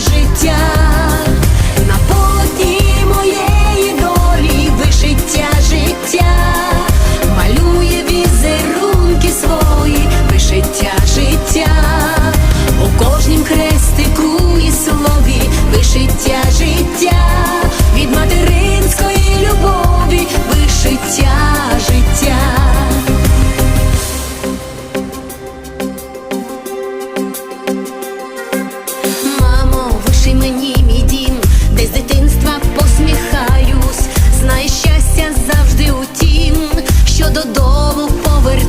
життя.